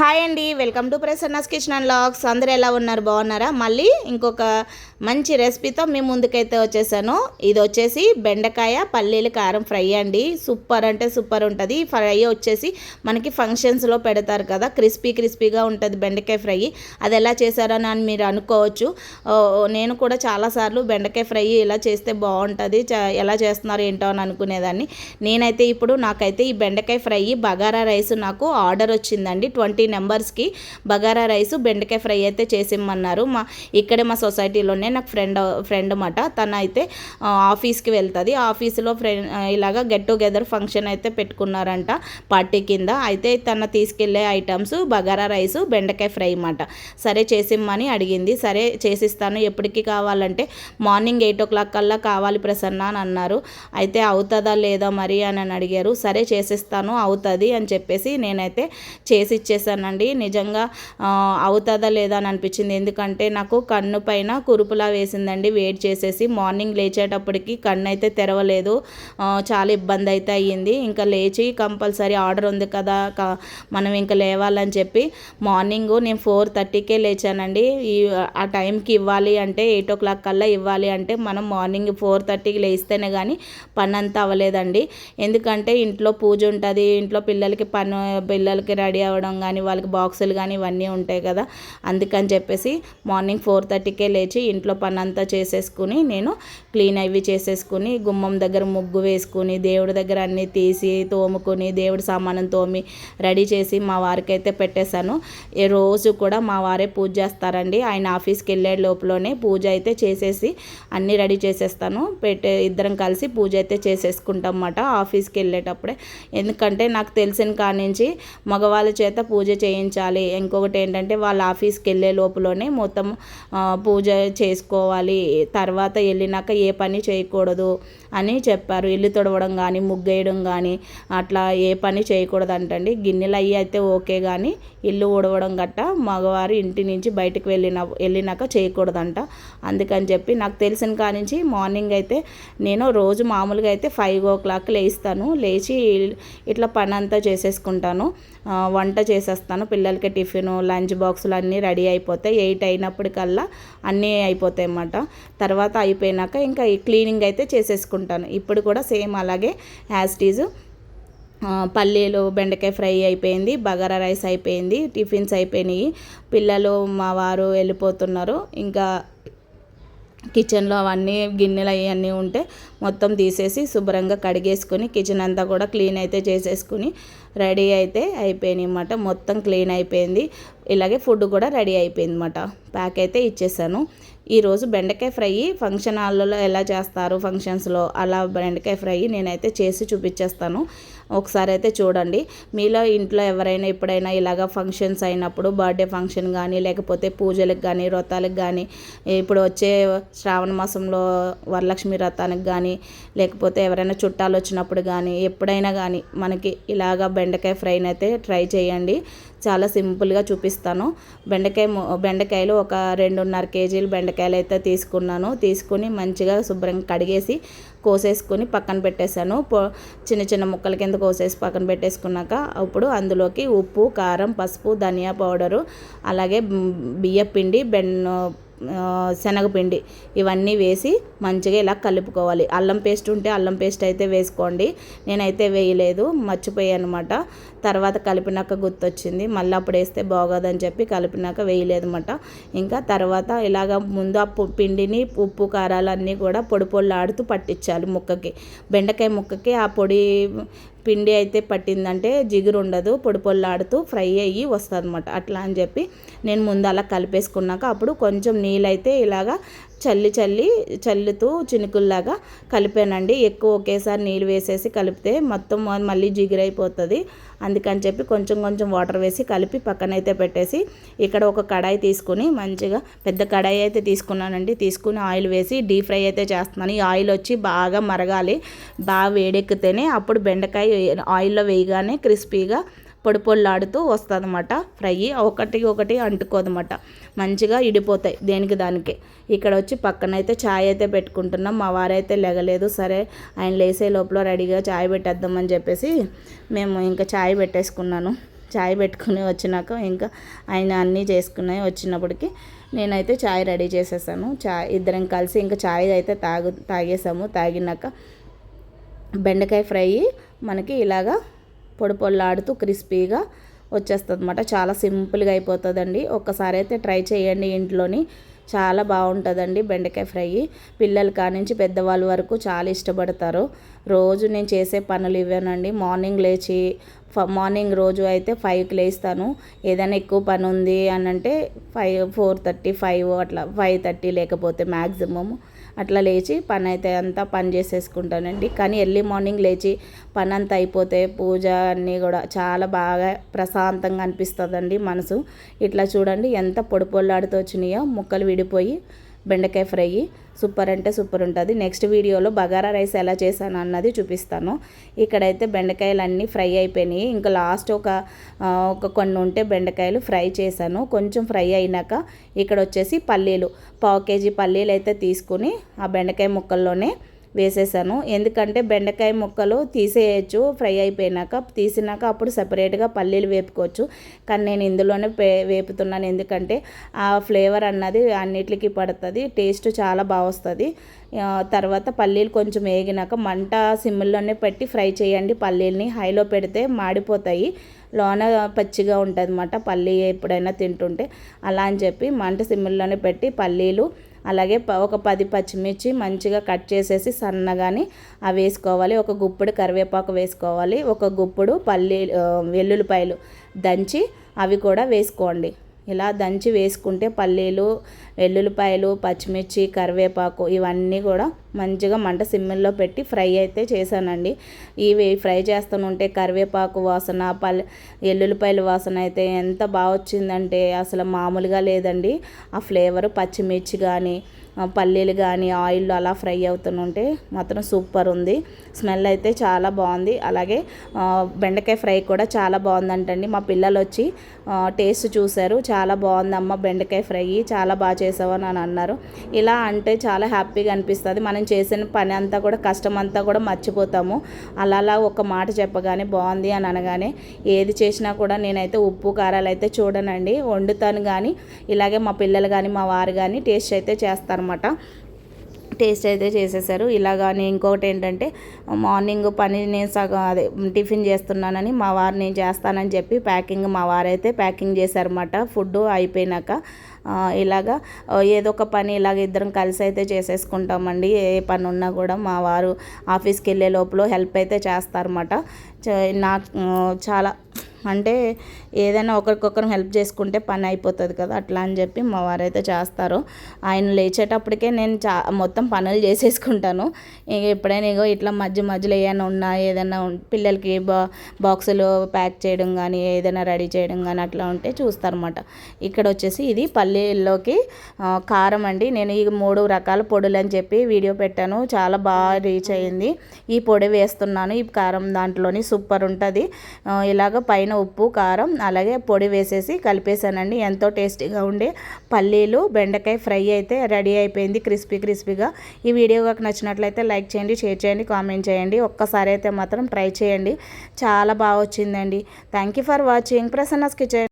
Hi అండి welcome to Prasanna's kitchen and logs అందరూ ఎలా ఉన్నారు? బాగున్నారా? మళ్ళీ ఇంకొక మంచి రెసిపీతో మీ ముందుకైతే వచ్చేసాను. ఇది వచ్చేసి బెండకాయ పల్లీలు కారం ఫ్రై అండి. సూపర్ అంటే సూపర్ ఉంటుంది. ఫ్రై వచ్చేసి మనకి ఫంక్షన్స్లో పెడతారు కదా. క్రిస్పీ క్రిస్పీగా ఉంటుంది బెండకాయ ఫ్రై. అది ఎలా చేశారని అని మీరు అనుకోవచ్చు. నేను కూడా చాలాసార్లు బెండకాయ ఫ్రై ఇలా చేస్తే బాగుంటుంది. చ- ఎలా చేస్తున్నారు ఏంటో అని అనుకునేదాన్ని. నేనైతే ఇప్పుడు నాకైతే ఈ బెండకాయ ఫ్రై బగారా రైస్ నాకు ఆర్డర్ వచ్చిందండి. ట్వంటీ నెంబర్స్కి బగారా రైస్ బెండకాయ ఫ్రై అయితే చేసిమ్మన్నారు. మా ఇక్కడే మా సొసైటీలోనే నాకు ఫ్రెండ్ ఫ్రెండ్ అన్నమాట తను అయితే ఆఫీస్కి వెళ్తుంది. ఆఫీస్లో ఫ్రెండ్ ఇలాగా గెట్ టుగెదర్ ఫంక్షన్ అయితే పెట్టుకున్నారంట పార్టీ కింద. అయితే తన తీసుకెళ్ళే ఐటమ్స్ బగారా రైస్ బెండకాయ ఫ్రై అన్నమాట సరే చేసిమ్మని అడిగింది. సరే చేసిస్తాను. ఎప్పటికీ కావాలంటే మార్నింగ్ ఎయిట్ ఓ క్లాక్ కల్లా కావాలి ప్రసన్న అని అన్నారు. అయితే అవుతుందా లేదా మరి అని అని అడిగారు. సరే చేసిస్తాను అవుతుంది అని చెప్పేసి నేనైతే చేసి చేశానండి. నిజంగా అవుతుందా లేదా అని అనిపించింది. ఎందుకంటే నాకు కన్ను పైన కురుపులా వేసిందండి. వెయిట్ చేసేసి మార్నింగ్ లేచేటప్పటికి కన్ను అయితే తెరవలేదు చాలా ఇబ్బంది అయితే అయ్యింది. ఇంకా లేచి కంపల్సరీ ఆర్డర్ ఉంది కదా మనం ఇంకా లేవాలని చెప్పి మార్నింగ్ నేను ఫోర్ థర్టీకే లేచానండి. ఈ ఆ టైంకి ఇవ్వాలి అంటే ఎయిట్ ఓ క్లాక్ కల్లా ఇవ్వాలి అంటే మనం మార్నింగ్ ఫోర్ థర్టీకి లేస్తేనే కానీ పని అంతా అవ్వలేదండి. ఎందుకంటే ఇంట్లో పూజ ఉంటుంది. ఇంట్లో పిల్లలకి పని పిల్లలకి రెడీ అవ్వడం కానీ వాళ్ళకి బాక్సులు కానీ ఇవన్నీ ఉంటాయి కదా. అందుకని చెప్పేసి మార్నింగ్ ఫోర్ థర్టీకే లేచి ఇంట్లో పని అంతా చేసేసుకుని నేను క్లీన్ అవి చేసేసుకుని గుమ్మం దగ్గర ముగ్గు వేసుకుని దేవుడి దగ్గర అన్నీ తీసి తోముకొని దేవుడి సామానం తోమి రెడీ చేసి మా వారికి అయితే పెట్టేశాను. ఏ రోజు కూడా మా వారే పూజ చేస్తారండి. ఆయన ఆఫీస్కి వెళ్ళే లోపలనే పూజ అయితే చేసేసి అన్నీ రెడీ చేసేస్తాను. పెట్టే ఇద్దరం కలిసి పూజ అయితే చేసేసుకుంటాం అన్నమాట ఆఫీస్కి వెళ్ళేటప్పుడే. ఎందుకంటే నాకు తెలిసిన కానించి మగవాళ్ళ చేత పూజ చేయించాలి. ఇంకొకటి ఏంటంటే వాళ్ళ ఆఫీస్కి వెళ్ళే లోపలనే మొత్తం పూజ చేసుకోవాలి. తర్వాత వెళ్ళినాక ఏ పని చేయకూడదు. అని చెప్పారు. ఇల్లు తొడవడం కానీ ముగ్గేయడం కానీ అట్లా ఏ పని చేయకూడదు అంటండి గిన్నెలు అయ్యి అయితే ఓకే కానీ ఇల్లు ఊడవడం గట్ట మగవారు ఇంటి నుంచి బయటకు వెళ్ళిన వెళ్ళినాక చేయకూడదంట. అందుకని చెప్పి నాకు తెలిసిన కానించి మార్నింగ్ అయితే నేను రోజు మామూలుగా అయితే ఫైవ్ ఓ క్లాక్ లేస్తాను లేచి ఇట్లా పని అంతా చేసేసుకుంటాను వంట చేసేస్తాను. పిల్లలకి టిఫిన్ లంచ్ బాక్సులు అన్నీ రెడీ అయిపోతాయి. ఎయిట్ అయినప్పటికల్లా అన్నీ అయిపోతాయి అన్నమాట తర్వాత అయిపోయినాక ఇంకా ఈ క్లీనింగ్ అయితే చేసేసుకుంటాను. ఇప్పుడు కూడా సేమ్ అలాగే యాస్టీజు పల్లీలు బెండకాయ ఫ్రై అయిపోయింది బగారా రైస్ అయిపోయింది టిఫిన్స్ అయిపోయినాయి. పిల్లలు మా వారు వెళ్ళిపోతున్నారు. ఇంకా కిచెన్లో అవన్నీ గిన్నెలు అవన్నీ ఉంటే మొత్తం తీసేసి శుభ్రంగా కడిగేసుకొని కిచెన్ అంతా కూడా క్లీన్ అయితే చేసేసుకుని రెడీ అయితే అయిపోయినాయి అనమాట మొత్తం క్లీన్ అయిపోయింది. ఇలాగే ఫుడ్ కూడా రెడీ అయిపోయింది అనమాట ప్యాక్ అయితే ఇచ్చేసాను. ఈరోజు బెండకాయ ఫ్రై ఫంక్షన్ హాల్లో ఎలా చేస్తారు ఫంక్షన్స్లో అలా బెండకాయ ఫ్రై నేనైతే చేసి చూపించేస్తాను. ఒకసారి అయితే చూడండి. మీలో ఇంట్లో ఎవరైనా ఎప్పుడైనా ఇలాగ ఫంక్షన్స్ అయినప్పుడు బర్త్డే ఫంక్షన్ కానీ లేకపోతే పూజలకు కానీ వ్రతాలకు కానీ ఇప్పుడు వచ్చే శ్రావణ మాసంలో వరలక్ష్మి వ్రతానికి కానీ లేకపోతే ఎవరైనా చుట్టాలు వచ్చినప్పుడు కానీ ఎప్పుడైనా కానీ మనకి ఇలాగ బెండకాయ ఫ్రైని అయితే ట్రై చేయండి. చాలా సింపుల్గా చూపిస్తాను. బెండకాయ బెండకాయలు ఒక రెండున్నర కేజీలు బెండకాయలు అయితే తీసుకున్నాను. తీసుకుని మంచిగా శుభ్రంగా కడిగేసి కోసేసుకొని పక్కన పెట్టేశాను. చిన్న చిన్న ముక్కల కింద కోసేసి పక్కన పెట్టేసుకున్నాక అప్పుడు అందులోకి ఉప్పు కారం పసుపు ధనియా పౌడరు అలాగే బియ్య పిండి బెన్ శనగపిండి ఇవన్నీ వేసి మంచిగా ఇలా కలుపుకోవాలి. అల్లం పేస్ట్ ఉంటే అల్లం పేస్ట్ అయితే వేసుకోండి. నేనైతే వేయలేదు మర్చిపోయాను అనమాట తర్వాత కలిపినాక గుర్తొచ్చింది. మళ్ళీ అప్పుడు వేస్తే బాగోదని చెప్పి కలిపినాక వేయలేదు అనమాట ఇంకా తర్వాత ఇలాగ ముందు ఆ పిండిని ఉప్పు కారాలన్నీ కూడా పొడి పొడిలాడుతూ పట్టించాలి ముక్కకి. బెండకాయ ముక్కకి ఆ పొడి పిండి అయితే పట్టిందంటే జిగురు ఉండదు పొడి పొల్లాడుతూ ఫ్రై అయ్యి వస్తుంది అనమాట అట్లా అని చెప్పి నేను ముందు అలా కలిపేసుకున్నాక అప్పుడు కొంచెం నీళ్ళైతే ఇలాగా చల్లి చల్లి చల్లుతూ చినుకుల్లాగా కలిపానండి. ఎక్కువ ఒకేసారి నీళ్ళు వేసేసి కలిపితే మొత్తం మళ్ళీ జిగురైపోతుంది. అందుకని చెప్పి కొంచెం కొంచెం వాటర్ వేసి కలిపి పక్కనైతే పెట్టేసి ఇక్కడ ఒక కడాయి తీసుకుని మంచిగా పెద్ద కడాయి అయితే తీసుకున్నానండి. తీసుకుని ఆయిల్ వేసి డీప్ ఫ్రై అయితే చేస్తున్నాను. ఈ ఆయిల్ వచ్చి బాగా మరగాలి బాగా వేడెక్కితేనే అప్పుడు బెండకాయ ఆయిల్లో వేయగానే క్రిస్పీగా పొడి పొడిలాడుతూ వస్తుంది ఫ్రై ఒకటి ఒకటి అంటుకోదన్నమాట. మంచిగా ఇడిపోతాయి దేనికి దానికే. ఇక్కడ వచ్చి పక్కన అయితే ఛాయ్ అయితే పెట్టుకుంటున్నాం. మా వారైతే లెగలేదు. సరే ఆయన లేసే లోపల రెడీగా ఛాయ్ పెట్టేద్దామని చెప్పేసి మేము ఇంకా ఛాయ్ పెట్టేసుకున్నాను. చాయ్ పెట్టుకుని వచ్చినాక ఇంకా ఆయన అన్నీ చేసుకున్నాయి వచ్చినప్పటికి నేనైతే చాయ్ రెడీ చేసేసాను. చాయ్ ఇద్దరం కలిసి ఇంకా చాయ్ అయితే తాగు తాగేసాము. తాగినాక బెండకాయ ఫ్రై మనకి ఇలాగా పొడి పొల్లాడుతూ క్రిస్పీగా వచ్చేస్తుంది అనమాట చాలా సింపుల్గా అయిపోతుందండి. ఒక్కసారి అయితే ట్రై చేయండి ఇంట్లోని. చాలా బాగుంటుందండి బెండకాయ ఫ్రై. పిల్లలు కానించి పెద్దవాళ్ళ వరకు చాలా ఇష్టపడతారు. రోజు నేను చేసే పనులు ఇవేనండి. మార్నింగ్ లేచి మార్నింగ్ రోజు అయితే ఫైవ్కి లేస్తాను. ఏదైనా ఎక్కువ పని ఉంది అని అంటే ఫైవ్ ఫోర్ థర్టీ ఫైవ్ అట్లా ఫైవ్ థర్టీ లేకపోతే మ్యాక్సిమము అట్లా లేచి పని అయితే అంతా పని చేసేసుకుంటానండి. కానీ ఎర్లీ మార్నింగ్ లేచి పని అంతా అయిపోతే పూజ అన్నీ కూడా చాలా బాగా ప్రశాంతంగా అనిపిస్తుందండి మనసు. ఇట్లా చూడండి ఎంత పొడిపొల్లాడుతూ వచ్చినాయో ముక్కలు విడిపోయి బెండకాయ ఫ్రై. సూపర్ అంటే సూపర్ ఉంటుంది. నెక్స్ట్ వీడియోలో బగారా రైస్ ఎలా చేశాను అన్నది చూపిస్తాను. ఇక్కడైతే బెండకాయలు అన్నీ ఫ్రై అయిపోయినాయి. ఇంకా లాస్ట్ ఒక ఒక కొన్ని ఉంటే బెండకాయలు ఫ్రై చేశాను. కొంచెం ఫ్రై అయినాక ఇక్కడ వచ్చేసి పల్లీలు. పావు కేజీ పల్లీలు అయితే తీసుకుని ఆ బెండకాయ ముక్కల్లోనే వేసేసాను. ఎందుకంటే బెండకాయ ముక్కలు తీసేయచ్చు ఫ్రై అయిపోయినాక తీసినాక అప్పుడు సపరేట్గా పల్లీలు వేపుకోవచ్చు. కానీ నేను ఇందులోనే వేపుతున్నాను. ఎందుకంటే ఆ ఫ్లేవర్ అన్నది అన్నిటికీ పడుతుంది టేస్ట్ చాలా బాగా వస్తుంది. తర్వాత పల్లీలు కొంచెం వేగినాక మంట సిమ్లోనే పెట్టి ఫ్రై చేయండి. పల్లీల్ని హైలో పెడితే మాడిపోతాయి. లోన పచ్చిగా ఉంటుంది అన్నమాట పల్లీ ఎప్పుడైనా తింటుంటే. అలా అని చెప్పి మంట సిమ్లోనే పెట్టి పల్లీలు అలాగే ఒక పది పచ్చిమిర్చి మంచిగా కట్ చేసేసి సన్నగాని అవి వేసుకోవాలి. ఒక గుప్పుడు కరివేపాకు వేసుకోవాలి. ఒక గుప్పుడు పల్లీ వెల్లుల్లిపాయలు దంచి అవి కూడా వేసుకోండి. ఇలా దంచి వేసుకుంటే పల్లీలు వెల్లుల్లిపాయలు పచ్చిమిర్చి కరివేపాకు ఇవన్నీ కూడా మంచిగా మంట సిమ్మిల్లో పెట్టి ఫ్రై అయితే చేశానండి. ఇవి ఫ్రై చేస్తుంటే కరివేపాకు వాసన పల్ ఎల్లుల్లిపాయల వాసన అయితే ఎంత బాగా వచ్చిందంటే అసలు మామూలుగా లేదండి. ఆ ఫ్లేవర్ పచ్చిమిర్చి కానీ పల్లీలు కానీ ఆయిల్ అలా ఫ్రై అవుతుంటే మాత్రం సూపర్ ఉంది. స్మెల్ అయితే చాలా బాగుంది. అలాగే బెండకాయ ఫ్రై కూడా చాలా బాగుందంటండి. మా పిల్లలు వచ్చి టేస్ట్ చూశారు. చాలా బాగుందమ్మ బెండకాయ ఫ్రై. చాలా బాగా చేసావు అని అన్నారు. ఇలా అంటే చాలా హ్యాపీగా అనిపిస్తుంది. మనం చేసిన పని అంతా కూడా కష్టం అంతా కూడా మర్చిపోతాము. అలా అలా ఒక మాట చెప్పగానే బాగుంది అని అనగానే ఏది చేసినా కూడా నేనైతే ఉప్పు కారాలు అయితే చూడనండి. వండుతాను కానీ ఇలాగే మా పిల్లలు కానీ మా వారు కానీ టేస్ట్ అయితే అనమాట టేస్ట్ అయితే చేసేసారు. ఇలాగాని ఇంకొకటి ఏంటంటే మార్నింగ్ పని నేను సగం అదే టిఫిన్ చేస్తున్నానని మా వారు నేను చేస్తానని చెప్పి ప్యాకింగ్ మా వారైతే ప్యాకింగ్ చేశారన్నమాట. ఫుడ్ అయిపోయినాక ఇలాగా ఏదో ఒక పని ఇలాగ ఇద్దరం కలిసి అయితే చేసేసుకుంటామండి. ఏ పని ఉన్నా కూడా మా వారు ఆఫీస్కి వెళ్ళే లోపల హెల్ప్ అయితే చేస్తారన్నమాట. నాకు చాలా అంటే ఏదైనా ఒకరికొకరు హెల్ప్ చేసుకుంటే పని అయిపోతుంది కదా అట్లా అని చెప్పి మా వారైతే చేస్తారు. ఆయన లేచేటప్పటికే నేను చా మొత్తం పనులు చేసేసుకుంటాను. ఇక ఎప్పుడైనా ఇగో ఇట్లా మధ్య మధ్యలో ఏమైనా ఉన్నా ఏదైనా పిల్లలకి బా బాక్సులు ప్యాక్ చేయడం కానీ ఏదైనా రెడీ చేయడం కానీ అట్లా ఉంటే చూస్తారన్నమాట. ఇక్కడ వచ్చేసి ఇది పల్లీల్లోకి కారం అండి. నేను ఈ మూడు రకాల పొడులు అని చెప్పి వీడియో పెట్టాను. చాలా బాగా రీచ్ అయింది ఈ పొడి వేస్తున్నాను. ఈ కారం దాంట్లోని సూపర్ ఉంటుంది. ఇలాగ పైన ఉప్పు కారం అలాగే పొడి వేసేసి కలిపేసానండి ఎంతో టేస్టీగా ఉండే పల్లీలు బెండకాయ ఫ్రై అయితే రెడీ అయిపోయింది క్రిస్పీ క్రిస్పీగా. ఈ వీడియో కాక నచ్చినట్లయితే లైక్ చేయండి షేర్ చేయండి కామెంట్ చేయండి. ఒక్కసారి అయితే మాత్రం ట్రై చేయండి. చాలా బాగా వచ్చిందండి. Thank you for watching. Prasanna's kitchen.